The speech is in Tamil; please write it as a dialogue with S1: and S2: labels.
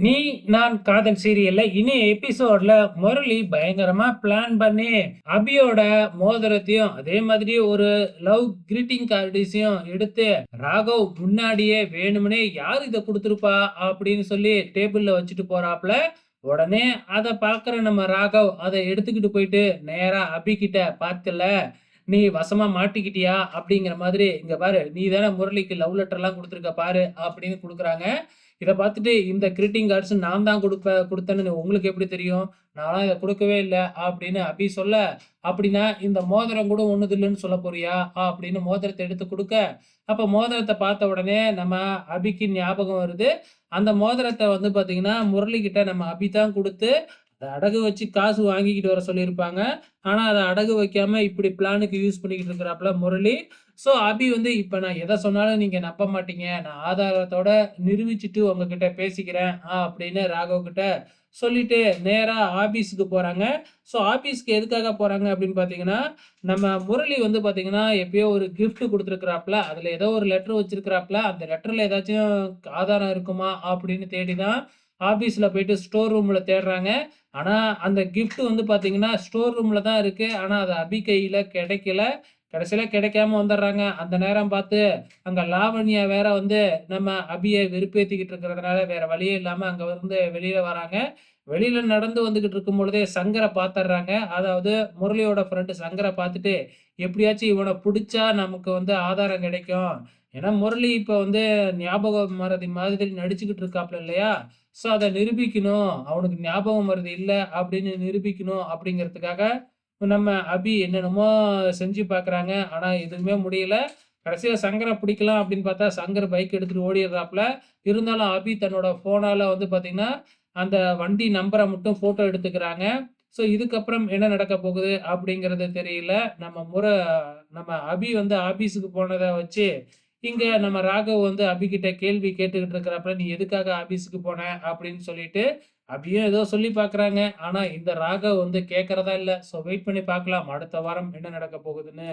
S1: நீ நான் காதல் சீரியல்ல இனி எபிசோட்ல முரளி பயங்கரமா பிளான் பண்ணி அபியோட மோதிரத்தையும் அதே மாதிரி ஒரு லவ் கிரீட்டிங் கார்டிஸையும் எடுத்து ராகவ் முன்னாடியே வேணும்னே யார் இதை கொடுத்துருப்பா அப்படின்னு சொல்லி டேபிள்ல வச்சுட்டு போறாப்ல. உடனே அதை பார்க்குற நம்ம ராகவ் அதை எடுத்துக்கிட்டு போயிட்டு நேரா அபி கிட்ட பார்த்துல நீ வசமா மாட்டிக்கிட்டியா அப்படிங்கிற மாதிரி இங்க பாரு நீ தானே முரளிக்கு லவ் லெட்டர்லாம் கொடுத்துருக்க பாரு அப்படின்னு கொடுக்குறாங்க. இதை பார்த்துட்டு இந்த கிரீட்டிங் கார்ட்ஸ் நான் தான் கொடுப்ப கொடுத்தேன்னு உங்களுக்கு எப்படி தெரியும்? நான்லாம் இதை கொடுக்கவே இல்லை அப்படின்னு அபி சொல்ல அப்படின்னா இந்த மோதிரம் கூட ஒண்ணுது இல்லைன்னு சொல்ல போறியா? அப்படின்னு மோதிரத்தை எடுத்து கொடுக்க. அப்போ மோதிரத்தை பார்த்த உடனே நம்ம அபிக்கு ஞாபகம் வருது. அந்த மோதிரத்தை வந்து பார்த்தீங்கன்னா முரளிக்கிட்ட நம்ம அபி தான் கொடுத்து அதை அடகு வச்சு காசு வாங்கிக்கிட்டு வர சொல்லியிருப்பாங்க. ஆனால் அதை அடகு வைக்காம இப்படி பிளானுக்கு யூஸ் பண்ணிக்கிட்டு இருக்கிறாப்புல முரளி. ஸோ அபி வந்து இப்போ நான் எதை சொன்னாலும் நீங்கள் நம்ப மாட்டீங்க. நான் ஆதாரத்தோட நிரூபிச்சுட்டு உங்ககிட்ட பேசிக்கிறேன் ஆ அப்படின்னு ராகவ் கிட்ட சொல்லிட்டு நேராக ஆஃபீஸுக்கு போகிறாங்க ஸோ ஆஃபீஸ்க்கு எதுக்காக போகிறாங்க அப்படின்னு பார்த்தீங்கன்னா நம்ம முரளி வந்து பார்த்தீங்கன்னா எப்பயோ ஒரு கிஃப்ட் கொடுத்துருக்குறாப்புல அதில் ஏதோ ஒரு லெட்டர் வச்சிருக்கிறாப்புல அந்த லெட்டரில் ஏதாச்சும் ஆதாரம் இருக்குமா அப்படின்னு தேடி தான் ஆஃபீஸில் போயிட்டு ஸ்டோர் ரூமில் தேடுறாங்க. ஆனால் அந்த கிஃப்ட் வந்து பார்த்தீங்கன்னா ஸ்டோர் ரூமில் தான் இருக்குது ஆனால் அது அபி கையில் கிடைக்கல. கடைசியில் கிடைக்காம வந்துடுறாங்க. அந்த நேரம் பார்த்து அங்கே லாவண்யா வேற வந்து நம்ம அபியை வெறுப்பேற்றிக்கிட்டு இருக்கிறதுனால வேற வழியே இல்லாமல் அங்கே வந்து வெளியில் வராங்க. வெளியில் நடந்து வந்துக்கிட்டு இருக்கும் பொழுதே சங்கரை பாத்துடுறாங்க. அதாவது முரளியோட ஃப்ரெண்டு சங்கரை பார்த்துட்டு எப்படியாச்சும் இவனை பிடிச்சா நமக்கு வந்து ஆதாரம் கிடைக்கும். ஏன்னா முரளி இப்போ வந்து ஞாபகம் மறதி மாதிரி நடிச்சுக்கிட்டு இருக்காப்ல இல்லையா? ஸோ அதை நிரூபிக்கணும். அவனுக்கு ஞாபகம் மறதி இல்லை அப்படின்னு நிரூபிக்கணும் அப்படிங்கிறதுக்காக நம்ம அபி என்னென்னமோ செஞ்சு பார்க்குறாங்க ஆனால் எதுவுமே முடியல. கடைசியில் சங்கரை பிடிக்கலாம் அப்படின்னு பார்த்தா சங்கர் பைக் எடுத்துகிட்டு ஓடிடுறாப்புல இருந்தாலும் அபி தன்னோட ஃபோனால வந்து பார்த்திங்கன்னா அந்த வண்டி நம்பரை மட்டும் ஃபோட்டோ எடுத்துக்கிறாங்க. ஸோ இதுக்கப்புறம் என்ன நடக்க போகுது அப்படிங்கிறது தெரியல. நம்ம முறை நம்ம அபி வந்து ஆபீஸுக்கு போனதை வச்சு இங்க நம்ம ராகவ் வந்து அபிகிட்ட கேள்வி கேட்டுக்கிட்டு இருக்கிறப்ப நீ எதுக்காக ஆபீஸுக்கு போன? அப்படின்னு சொல்லிட்டு அபியும் ஏதோ சொல்லி பாக்குறாங்க ஆனா இந்த ராகவ் வந்து கேட்கறதா இல்ல. ஸோ வெயிட் பண்ணி பார்க்கலாம். அடுத்த வாரம் என்ன நடக்க போகுதுன்னு.